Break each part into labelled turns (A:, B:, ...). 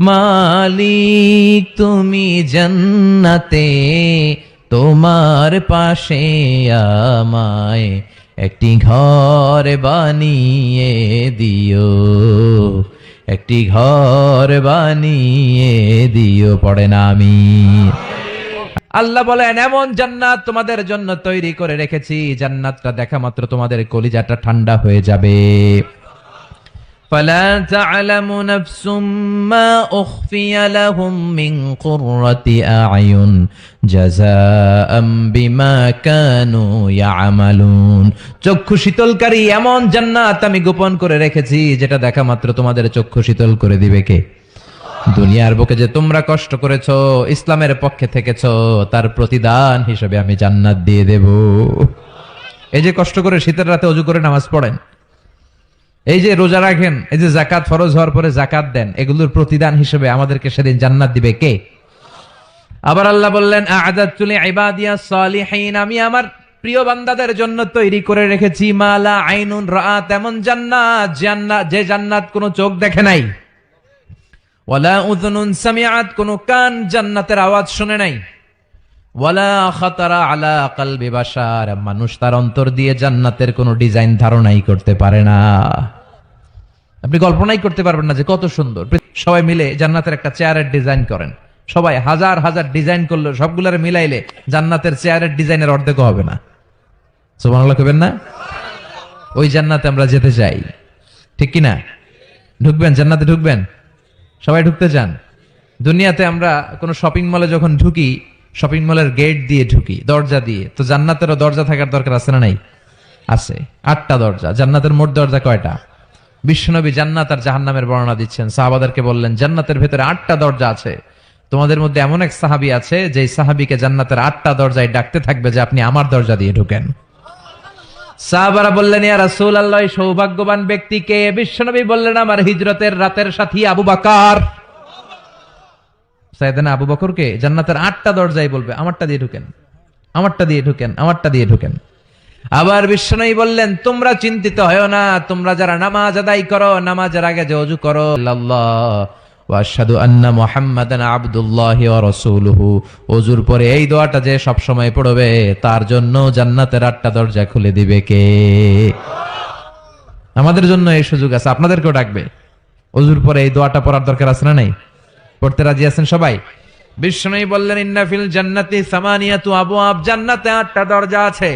A: মালিক, তুমি জান্নাতে, তোমার পাশে আমায় একটি ঘর বানিয়ে দিও। একটি ঘর বানিয়ে দিও, পড়ে না আমি আল্লাহ বলেন, এমন জান্নাত তোমাদের জন্য তৈরি করে রেখেছি, জান্নাতটা দেখা মাত্র তোমাদের কলিজাটা ঠান্ডা হয়ে যাবে। فلا تعلم نفس ما أخفي لهم من قرة أعين جزاء بما كانوا يعملون চক্ষু শীতলকারী এমন জান্নাত আমি গোপন করে রেখেছি যেটা দেখা মাত্র তোমাদের চক্ষু শীতল করে দিবে কে দুনিয়ার বুকে যে তোমরা কষ্ট করেছো ইসলামের পক্ষে থেকেছো তার প্রতিদান হিসেবে আমি জান্নাত দিয়ে দেব এই যে কষ্ট করে শীতের রাতে অজু করে নামাজ পড়েন এই যে রোজা রাখেন, এই যে জাকাত ফরজ হওয়ার পরে জাকাত দেন, এগুলোর প্রতিদান হিসেবে আমাদেরকে সেদিন জান্নাত দিবে কে? আবার আল্লাহ বললেন আমি আমার প্রিয় বান্দাদের জন্য তৈরি করে রেখেছি মালা আইনুন রাত এমন জান্নাত জান্নাত, যে জান্নাত কোনো চোখ দেখে নাই। ওয়ালা উযুনুন সামিআত, কোনো কান জান্নাতের আওয়াজ শুনে নাই। ওয়ালা খাতারা আলা মানুষ তার অন্তর দিয়ে জান্নাতের কোনো ডিজাইন ধারণাই করতে পারে না। আপনি কল্পনাই করতে পারবেন না যে কত সুন্দর। সবাই মিলে জান্নাতের একটা চেয়ারের ডিজাইন করেন। সবাই হাজার হাজার ডিজাইন করল, সবগুলার মিলাইলে জান্নাতের চেয়ারের ডিজাইনের অর্ধেক হবে না। সুবহানাল্লাহ না? ওই জান্নাতে আমরা যেতে চাই। ঠিক কি না ঢুকবেন? জান্নাতে ঢুকবেন? সবাই ঢুকতে চান? দুনিয়াতে আমরা কোনো শপিং মলে যখন ঢুকি শপিং মলের গেট দিয়ে ঢুকি, দরজা দিয়ে। তো জান্নাতেরও দরজা থাকার দরকার আছে না নাই? আছে। আটটা দরজা। জান্নাতের মোট দরজা কয়টা? বিশ্বনবী জান্নাত আর জাহান্নামের বর্ণনা দিচ্ছেন। সাহাবাদেরকে বললেন, জান্নাতের ভেতরে আটটা দরজা আছে। তোমাদের মধ্যে এমন এক সাহাবি আছে যে সাহাবিকে জান্নাতের আটটা দরজায় ডাকতে থাকবে যে আপনি আমার দরজা দিয়ে ঢুকেন। সাহাবারা বললেন, ইয়া রাসূল সৌভাগ্যবান ব্যক্তিকে বিশ্বনবী বললেন, আমার হিজরতের রাতের সাথী আবু বাকার। সাইদানা আবু বকরকে জান্নাতের আটটা দরজায় বলবে, আমারটা দিয়ে ঢুকেন, আমারটা দিয়ে ঢুকেন, আমারটা দিয়ে ঢুকেন। আবার বিশ্বনবী বললেন, তোমরা চিন্তিত হয় না, তোমরা যারা নামাজ আদায় করো, নামাজের আগে যে অজু করো আন্না রাসূলুহু। পরে এই দোয়াটা যে সব সময় পড়বে, তার জন্য জান্নাতের আটটা দরজা খুলে দিবে কে? আমাদের জন্য এই সুযোগ আছে, আপনাদেরকেও ডাকবে। অজুর পরে এই দোয়াটা পড়ার দরকার আছে না নাই? পড়তে রাজি আছেন সবাই? বিষ্ণুই বললেন ইন্নাফিল জান্নাতি সামানিয়াতু আবওয়াব, জান্নাতে আটটা দরজা আছে।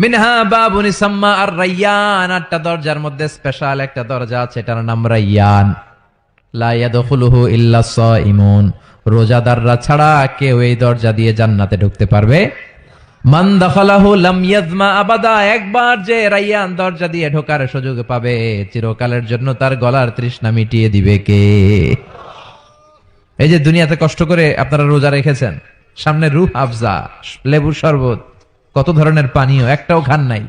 A: মিনহা বাবুন ইসাম্মা আর রাইয়ান, আটটা দরজার মধ্যে স্পেশাল একটা দরজা আছে, এটার নাম রাইয়ান। লা ইয়াদখুলুহু ইল্লা সাইমুন রোজাদাররা ছাড়া কেউ এই দরজা দিয়ে জান্নাতে ঢুকতে পারবে? মান দখলাহু লাম ইয়াজমা আবাদা, একবার যে রাইয়ান দরজা দিয়ে ঢোকার সুযোগ পাবে, চিরকালের জন্য তার গলার তৃষ্ণা মিটিয়ে দিবে কে? এই যে দুনিয়াতে কষ্ট করে আপনারা রোজা রেখেছেন, সামনে রুহ আফজা, লেবুর শরবত, কত ধরনের পানীয়, একটাও খান নাই।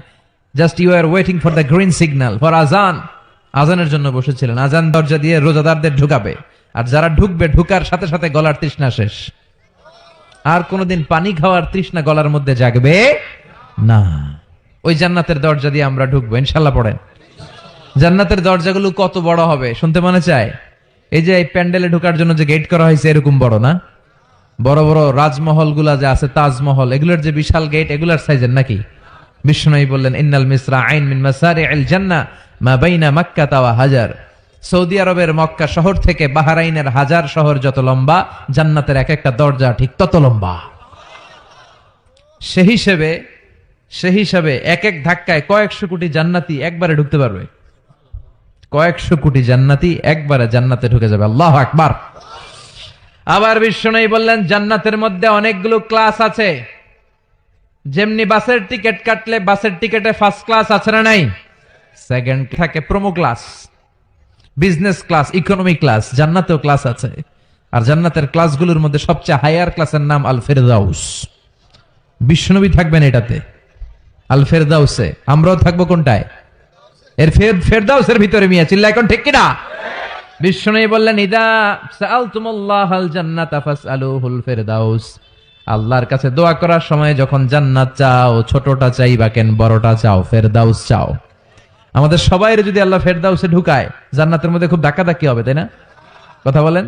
A: Just you are waiting for the green signal for আজান। আজানের জন্য বসেছিলেন, আজান দরজা দিয়ে রোজাদারদের ঢুকাবে। আর যারা ঢুকবে, ঢুকার সাথে সাথে গলার তৃষ্ণা শেষ। আর কোনোদিন পানি খাওয়ার তৃষ্ণা গলার মধ্যে জাগবে না। ওই জান্নাতের দরজা দিয়ে আমরা ঢুকবো, ইনশাল্লাহ পড়েন। জান্নাতের দরজাগুলো কত বড় হবে, শুনতে মনে চায়? এই যে এই প্যান্ডেলে ঢোকার জন্য যে গেট করা হয়েছে, এরকম বড় না? বড় বড় রাজমহলগুলা যে আছে, তাজমহল, এগুলোর যে বিশাল গেট এগুলার সাইজের নাকি? বিষ্ণুই বললেন, ইন্নাল মিসরা আইন মিন মাসারি আল জান্না মা বাইনা মাক্কা তাওয়া হাজার। সৌদি আরবের মক্কা শহর থেকে বাহারাইনের হাজার শহর যত লম্বা, জান্নাতের এক একটা দরজা ঠিক তত লম্বা। সে হিসেবে সে হিসাবে এক এক ধাক্কায় কয়েকশো কোটি জান্নাতি একবারে ঢুকতে পারবে। কয়েকশো কোটি জান্নাতি একবারে জান্নাতে ঢুকে যাবে। আল্লাহ আকবার। আবার বিষ্ণু বললেন, জান্নাতের মধ্যে অনেকগুলো ক্লাস আছে। যেমনি বাসের টিকিট কাটলে বাসের টিকিটে ফার্স্ট ক্লাস আছে না নাই? সেকেন্ড থাকে promo class business class economy class জান্নাতেও class আছে। আর জান্নাতের ক্লাসগুলোর মধ্যে সবচেয়ে হায়ার ক্লাসের নাম আল ফেরদাউস বিশ্বনবী থাকবেন এটাতে। আল ফেরদাউসে আমরাও থাকব কোনটায়? এর ফের, ফেরদাউসের ভিতরে মিয়া চিল্লা এখন ঠিক কিনা? বিশ্বনবী বললেন, ইদা সাআলতুমুল্লাহ আল জান্নাত জান্নাতা ফাসআলুহুল ফেরদাউস। আল্লাহর কাছে দোয়া করার সময় যখন জান্নাত চাও, ছোটটা চাই বা কেন বড়টা চাও, ফেরদাউস চাও। আমাদের সবাই যদি আল্লাহ ফেরদাউসে ঢুকায়, জান্নাতের মধ্যে খুব ধাক্কাধাক্কি হবে, তাই না? কথা বলেন?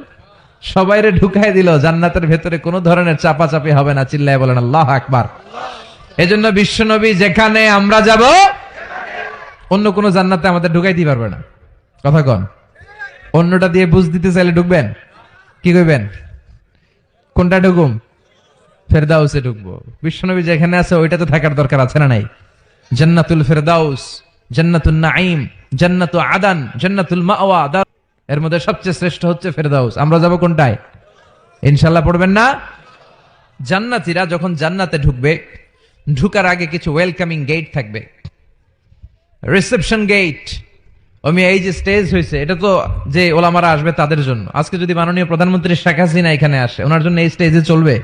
A: সবাইরে ঢুকাই দিল, জান্নাতের ভেতরে কোনো ধরনের চাপাচাপি হবে না, চিল্লায় বলেন, আল্লাহ আকবার। এজন্য বিশ্বনবী, যেখানে আমরা যাব অন্য কোনো জান্নাতে আমাদের ঢুকাইতে পারবে না। কথা কন। অন্যটা দিয়ে বুঝ দিতে চাইলে ঢুকবেন? কি কইবেন? কোনটা ঢুকুম? ফেরদাউসে ঢুকবো। বিশ্বনবী যেখানে আছে ওইটা তো থাকার দরকার আছে না নাই? জান্নাতুল ফেরদাউস জান্নাতুল নাঈম, জান্নাতু আদান, জান্নাতুল মাওয়া এর মধ্যে সবচেয়ে শ্রেষ্ঠ হচ্ছে ফেরদাউস। আমরা যাব কোনটায়? ইনশাল্লাহ পড়বেন না? জান্নাতীরা যখন জান্নাতে ঢুকবে, ঢুকার আগে কিছু ওয়েলকামিং গেট থাকবে। রিসেপশন গেট আমি এই যে স্টেজ হয়েছে এটা তো যে ওলামারা আসবে তাদের জন্য। আজকে যদি মাননীয় প্রধানমন্ত্রী শেখ হাসিনা এখানে আসে, ওনার জন্য এই স্টেজে চলবে?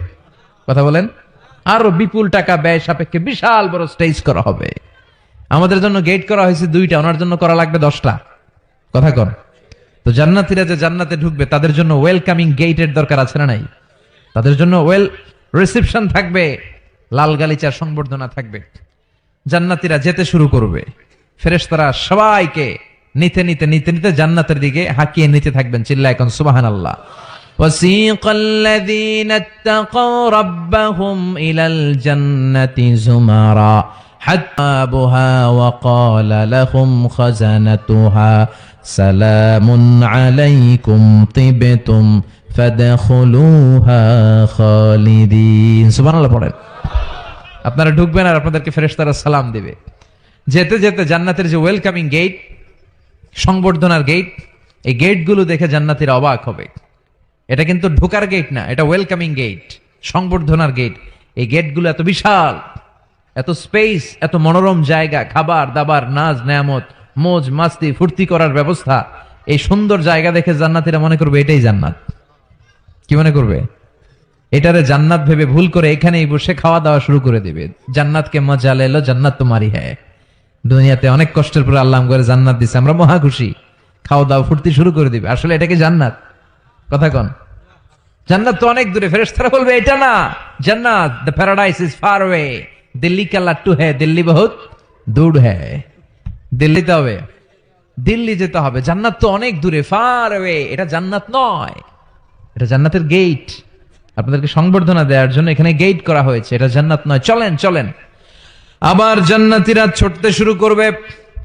A: কথা বলেন। আরও বিপুল টাকা ব্যয় সাপেক্ষে বিশাল বড় স্টেজ করা হবে। আমাদের জন্য গেট করা হয়েছে দুইটা, ওনার জন্য করা লাগবে দশটা। কথা কন। তো জান্নাতীরা যে জান্নাতে ঢুকবে, তাদের জন্য ওয়েলকামিং গেটের দরকার আছে না নাই? তাদের জন্য ওয়েল রিসেপশন থাকবে, লাল গালিচার সংবর্ধনা থাকবে। জান্নাতীরা যেতে শুরু করবে। ফেরেশতারা সবাইকে নিতে নিতে নিতে নিতে জান্নাতের দিকে হাঁকিয়ে নিতে থাকবেন চিল্লা এখন সুবাহান আল্লাহ وسيق الذين اتقوا ربهم إلى الجنة زمرا حتى بها وقال لهم خزنتها سلام عليكم طبتم فادخلوها خالدين سبحان الله পড়েন আপনারা ঢুকবেন আর আপনাদেরকে ফেরেশতারা সালাম দিবে যেতে যেতে জান্নাতের যে ওয়েলকামিং গেট সংবর্ধনার গেট এই গেটগুলো দেখে জান্নাতিরা অবাক হবে। এটা কিন্তু ঢোকার গেট না, এটা ওয়েলকামিং গেট সংবর্ধনার গেট এই গেটগুলো এত বিশাল, এত স্পেস এত মনোরম জায়গা, খাবার, দাবার নাচ নেয়ামত, মোজ, মাস্তি, ফুর্তি করার ব্যবস্থা। এই সুন্দর জায়গা দেখে জান্নাতিরা মনে করবে এটাই জান্নাত। কি মনে করবে? এটারে জান্নাত ভেবে ভুল করে এখানেই বসে খাওয়া দাওয়া শুরু করে দেবে। জান্নাতকে মজা লেলো, জান্নাত তোমারই হ্যাঁ দুনিয়াতে অনেক কষ্টের পরে আল্লাহ করে জান্নাত দিছে, আমরা মহা খুশি। খাওয়া দাওয়া, ফুর্তি শুরু করে দিবে। আসলে এটাকে জান্নাত? কথা কন। জান্নাত তো অনেক দূরে, ফেরেশতারা বলবে, এটা না, জান্নাত the paradise is far way Delhi কা লাট্টু হ্যাঁ দিল্লি বহুত দূর হ্যাঁ দিল্লিতে হবে। দিল্লি যেতে হবে। জান্নাত তো অনেক দূরে ফার ওয়ে এটা জান্নাত নয়। এটা জান্নাতের গেট আপনাদেরকে সংবর্ধনা দেওয়ার জন্য এখানে গেট করা হয়েছে। এটা জান্নাত নয়। চলেন চলেন। আবার জান্নাতিরা ছুটতে শুরু করবে।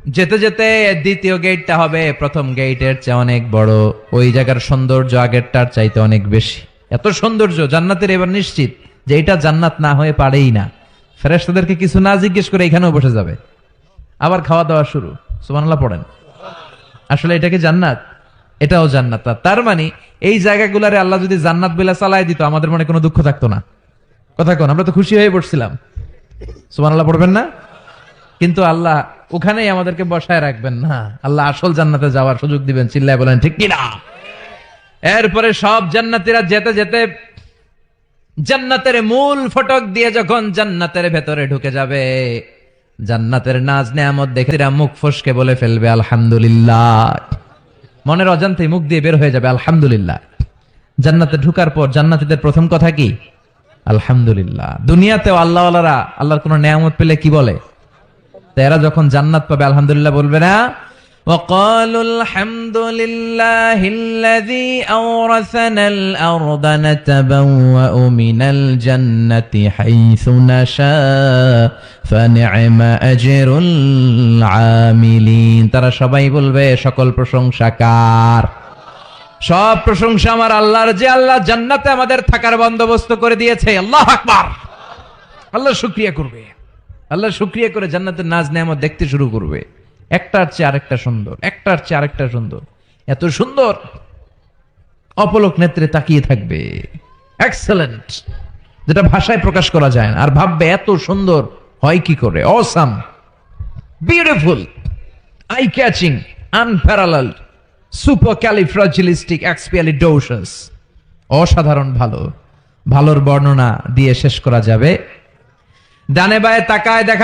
A: যেতে যেতে দ্বিতীয় গেটটা হবে। প্রথম গেটের চেয়ে অনেক বড়। ওই জায়গার সৌন্দর্য আগেরটার চাইতে অনেক বেশি। এত সৌন্দর্য, জান্নাতের এবার নিশ্চিত যে এটা জান্নাত না হয়ে পারেই না। ফেরেশতাদেরকে কিছু না জিজ্ঞেস করে এখানেও বসে যাবে। আবার খাওয়া দাওয়া শুরু। সুবহানাল্লাহ, পড়েন। আসলে এটাকে জান্নাত? এটাও জান্নাত তার মানে এই জায়গাগুলারে আল্লাহ যদি জান্নাত বলে চালায় দিত, আমাদের মনে কোনো দুঃখ থাকতো না। কথা কোন? আমরা তো খুশি হয়ে পড়ছিলাম সুবহানাল্লাহ, পড়বেন না? কিন্তু আল্লাহ ওখানেই আমাদেরকে বসায় রাখবেন না। আল্লাহ আসল জান্নাতে যাওয়ার সুযোগ দিবেন, চিল্লায় বলেন, ঠিক কিনা? এরপরে সব জান্নাতীরা যেতে যেতে জান্নাতের মূল ফটক দিয়ে যখন জান্নাতের ভেতরে ঢুকে যাবে, জান্নাতের নাজ নেয়ামত দেখে মুখ ফসকে বলে ফেলবে, আলহামদুলিল্লাহ। মনের অজান্তে মুখ দিয়ে বের হয়ে যাবে, আলহামদুলিল্লাহ। জান্নাতে ঢুকার পর জান্নাতীদের প্রথম কথা কি? আলহামদুলিল্লাহ দুনিয়াতেও আল্লাহওয়ালারা আল্লাহর কোনো নেয়ামত পেলে কি বলে তো এরা যখন জান্নাত পাবে আলহামদুলিল্লাহ বলবে না وقالوا الحمد لله الذي أورثنا الأرض نتبوأ من الجنة حيث نشاء فنعم أجر العاملين তারা সবাই বলবে সকল প্রশংসা কার সব প্রশংসা আমার আল্লাহর, যে আল্লাহ জান্নাতে আমাদের থাকার বন্দোবস্ত করে দিয়েছে। আল্লাহ আকবার। আল্লাহ শুক্রিয়া করবে। আল্লাহ শুক্রিয়া করে জান্নাতের নাজ নেয়ামত দেখতে শুরু করবে। একটার চেয়ে আরেকটা সুন্দর, একটার চেয়ে আরেকটা সুন্দর। এত সুন্দর, অপলক নেত্রে তাকিয়ে থাকবে। এক্সেলেন্ট যেটা ভাষায় প্রকাশ করা যায় না। আর ভাববে, এত সুন্দর হয় কি করে? Awesome beautiful eye catching unparallel supercalifragilisticexpialidocious অসাধারণ ভালো। ভালোর বর্ণনা দিয়ে শেষ করা যাবে। ডানে বায়ে তাকায় দেখা